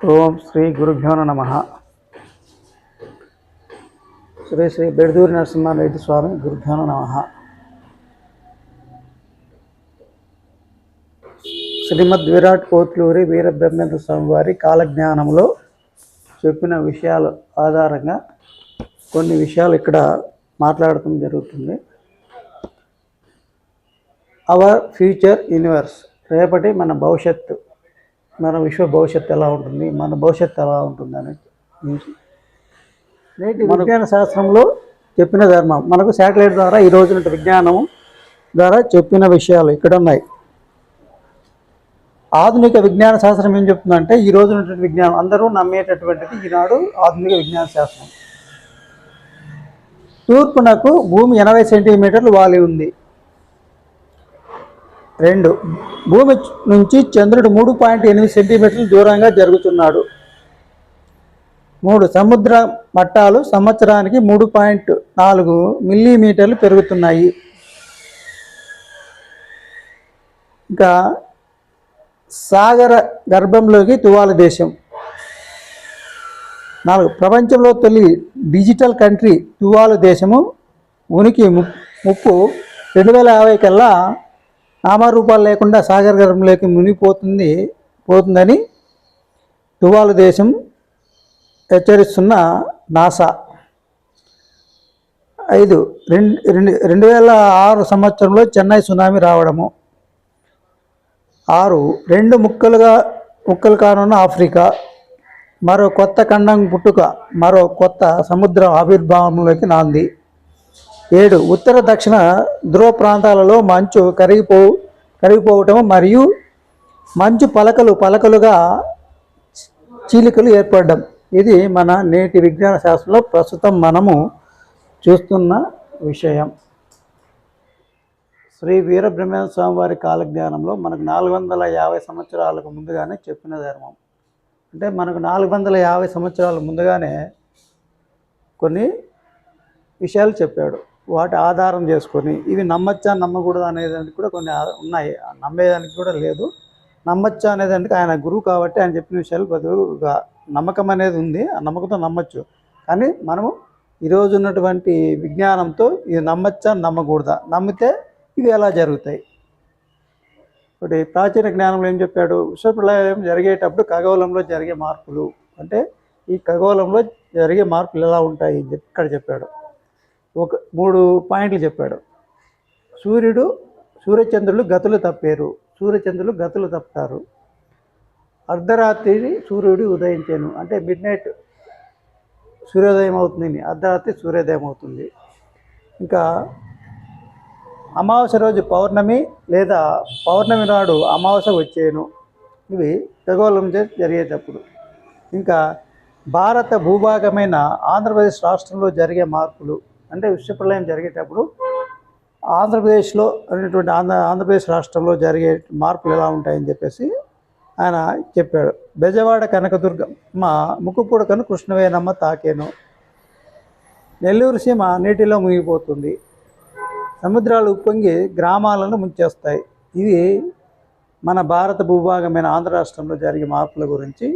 ఓం శ్రీ గురుభ్యో నమ. శ్రీ శ్రీ బెడదూరి నరసింహారెడ్డి స్వామి గురుభ్యో నమ. శ్రీమద్ విరాట్ కోట్లూరి వీరబ్రహ్మేంద్ర స్వామి వారి కాలజ్ఞానంలో చెప్పిన విషయాల ఆధారంగా కొన్ని విషయాలు ఇక్కడ మాట్లాడటం జరుగుతుంది. అవర్ ఫ్యూచర్ యూనివర్స్ రేపటి మన భవిష్యత్తు. మన విశ్వ భవిష్యత్తు ఎలా ఉంటుంది? మన భవిష్యత్తు ఎలా ఉంటుంది అనేది నేటి విజ్ఞాన శాస్త్రంలో చెప్పిన ధర్మం మనకు శాటిలైట్ ద్వారా ఈ రోజున విజ్ఞానం ద్వారా చెప్పిన విషయాలు ఇక్కడ ఉన్నాయి ఆధునిక విజ్ఞాన శాస్త్రం ఏం చెప్తుందంటే ఈ రోజు విజ్ఞానం అందరూ నమ్మేటటువంటిది ఈనాడు ఆధునిక విజ్ఞాన శాస్త్రం. తూర్పునకు భూమి ఎనభై సెంటీమీటర్లు వాలి ఉంది. రెండు. భూమి నుంచి చంద్రుడు మూడు పాయింట్ ఎనిమిది సెంటీమీటర్లు దూరంగా జరుగుతున్నాడు. మూడు. సముద్ర మట్టాలు సంవత్సరానికి మూడు పాయింట్ నాలుగు మిల్లీమీటర్లు పెరుగుతున్నాయి. ఇంకా సాగర గర్భంలోకి తువాల దేశం. నాలుగు. ప్రపంచంలో తొలి డిజిటల్ కంట్రీ తువాలు దేశము. ఉనికి ము- ముప్పు. రెండు వేల యాభై కల్లా నామరూపాలు లేకుండా సాగర్ గర్భంలోకి మునిగిపోతుంది పోతుందని తువాలు దేశం హెచ్చరిస్తున్న నాసా. ఐదు రెండు రెండు రెండు వేల ఆరు సంవత్సరంలో చెన్నై సునామీ రావడము. ఆరు రెండు ముక్కలుగా ముక్కలు కానున్న ఆఫ్రికా. మరో కొత్త ఖండం పుట్టుక మరో కొత్త సముద్ర ఆవిర్భావంలోకి నాంది. ఏడు ఉత్తర దక్షిణ ధ్రువ ప్రాంతాలలో మంచు కరిగిపో కరిగిపోవటం మరియు మంచు పలకలు పలకలుగా చీలికలు ఏర్పడడం. ఇది మన నేటి విజ్ఞాన శాస్త్రంలో ప్రస్తుతం మనము చూస్తున్న విషయం. శ్రీ వీరబ్రహ్మేంద్ర స్వామి వారి కాలజ్ఞానంలో మనకు నాలుగు వందల యాభై సంవత్సరాలకు ముందుగానే చెప్పిన ధర్మం. అంటే మనకు నాలుగు వందల యాభై సంవత్సరాల ముందుగానే కొన్ని విషయాలు చెప్పాడు. వాటి ఆధారం చేసుకొని ఇవి నమ్మచ్చా నమ్మకూడదు అనేదానికి కూడా కొన్ని ఉన్నాయి. నమ్మేదానికి కూడా లేదు. నమ్మచ్చా అనేదానికి ఆయన గురువు కాబట్టి ఆయన చెప్పిన విషయాలు బదులుగా నమ్మకం అనేది ఉంది. ఆ నమ్మకంతో నమ్మచ్చు. కానీ మనము ఈరోజు ఉన్నటువంటి విజ్ఞానంతో ఇది నమ్మచ్చా నమ్మకూడదా? నమ్మితే ఇవి ఎలా జరుగుతాయి? ఒకటి ప్రాచీన జ్ఞానంలో ఏం చెప్పాడు? విశ్వప్రలయం జరిగేటప్పుడు ఖగోళంలో జరిగే మార్పులు అంటే ఈ ఖగోళంలో జరిగే మార్పులు ఎలా ఉంటాయి అని చెప్పి ఇక్కడ చెప్పాడు. ఒక మూడు పాయింట్లు చెప్పాడు. సూర్యుడు సూర్యచంద్రులు గతులు తప్పారు. సూర్యచంద్రులు గతులు తప్పుతారు. అర్ధరాత్రి సూర్యుడు ఉదయించాను. అంటే మిడ్ నైట్ సూర్యోదయం అవుతుంది అర్ధరాత్రి సూర్యోదయం అవుతుంది. ఇంకా అమావాస్య రోజు పౌర్ణమి లేదా పౌర్ణమి నాడు అమావాస్య వచ్చేను ఇవి ఖగోళం చే- జరిగేటప్పుడు. ఇంకా భారత భూభాగమైన ఆంధ్రప్రదేశ్ రాష్ట్రంలో జరిగే మార్పులు. అంటే విశ్వప్రలయం జరిగేటప్పుడు ఆంధ్రప్రదేశ్లో అనేటువంటి ఆంధ్ర ఆంధ్రప్రదేశ్ రాష్ట్రంలో జరిగే మార్పులు ఎలా ఉంటాయని చెప్పేసి ఆయన చెప్పాడు. బెజవాడ కనకదుర్గమ్మ ముక్కుపుడకను కృష్ణవేనమ్మ తాకేను. నెల్లూరు సీమ నీటిలో మునిగిపోతుంది. సముద్రాలు ఉప్పొంగి గ్రామాలను ముంచేస్తాయి. ఇవి మన భారత భూభాగమైన ఆంధ్ర రాష్ట్రంలో జరిగే మార్పుల గురించి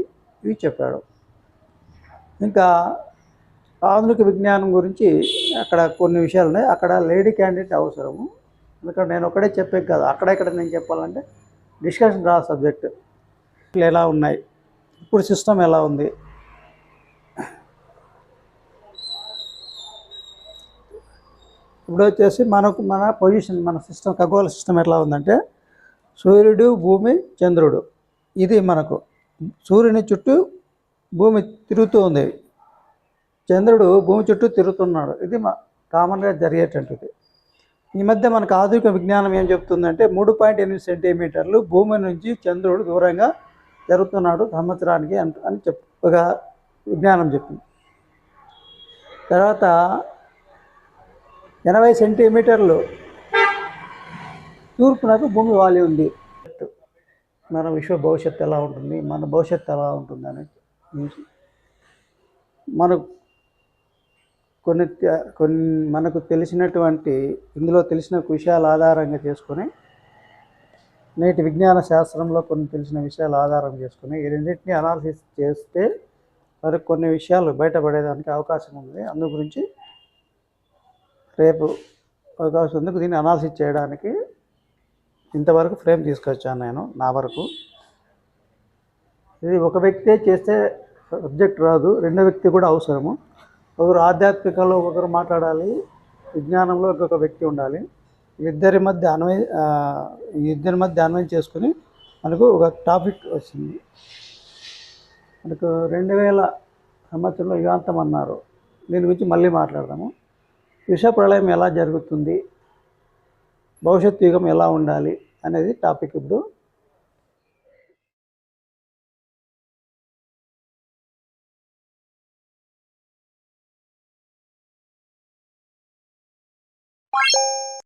ఇవి చెప్పాడు. ఇంకా ఆధునిక విజ్ఞానం గురించి అక్కడ కొన్ని విషయాలు ఉన్నాయి. అక్కడ లేడీ క్యాండిడేట్ అవసరము. ఎందుకంటే నేను ఒకటే చెప్పే కాదు. అక్కడ ఇక్కడ నేను చెప్పాలంటే డిస్కషన్ రా సబ్జెక్ట్. ఎలా ఉన్నాయి? ఇప్పుడు సిస్టమ్ ఎలా ఉంది? ఇప్పుడు వచ్చేసి మనకు మన పొజిషన్ మన సిస్టమ్ ఖగోళ సిస్టమ్ ఎట్లా ఉందంటే సూర్యుడు భూమి చంద్రుడు. ఇది మనకు. సూర్యుని చుట్టూ భూమి తిరుగుతూ ఉంది. చంద్రుడు భూమి చుట్టూ తిరుగుతున్నాడు. ఇది మా కామన్గా జరిగేటువంటిది ఈ మధ్య మనకు ఆధునిక విజ్ఞానం ఏం చెప్తుందంటే మూడు పాయింట్ ఎనిమిది సెంటీమీటర్లు భూమి నుంచి చంద్రుడు దూరంగా జరుగుతున్నాడు సంవత్సరానికి అంట అని చెప్ ఒక విజ్ఞానం చెప్పింది. తర్వాత ఎనభై సెంటీమీటర్లు తూర్పునకు భూమి వాలి ఉంది. మన విశ్వ భవిష్యత్తు ఎలా ఉంటుంది? మన భవిష్యత్తు ఎలా ఉంటుంది అనేది మనకు కొన్ని కొన్ని మనకు తెలిసినటువంటి ఇందులో తెలిసిన విషయాల ఆధారంగా చేసుకొని నేటి విజ్ఞాన శాస్త్రంలో కొన్ని తెలిసిన విషయాలు ఆధారం చేసుకుని ఈ రెండింటిని అనాలిసిస్ చేస్తే మరి కొన్ని విషయాలు బయటపడేదానికి అవకాశం ఉంది. అందు గురించి రేపు అవకాశం ఉంది. దీన్ని అనాలిసిస్ చేయడానికి ఇంతవరకు ఫ్రేమ్ తీసుకొచ్చాను నేను నా వరకు. ఇది ఒక వ్యక్తే చేస్తే సబ్జెక్ట్ రాదు రెండో వ్యక్తి కూడా అవసరము. ఒకరు ఆధ్యాత్మికంలో ఒకరు మాట్లాడాలి విజ్ఞానంలో ఇంకొక వ్యక్తి ఉండాలి. ఇద్దరి మధ్య అన్వయ ఇద్దరి మధ్య అన్వయం చేసుకుని మనకు ఒక టాపిక్ వచ్చింది. మనకు రెండు వేల సంవత్సరంలో యుగాంతం అన్నారు. దీని గురించి మళ్ళీ మాట్లాడదాము. విష ప్రళయం ఎలా జరుగుతుంది? భవిష్యత్ యుగం ఎలా ఉండాలి? అనేది టాపిక్ ఇప్పుడు バシン!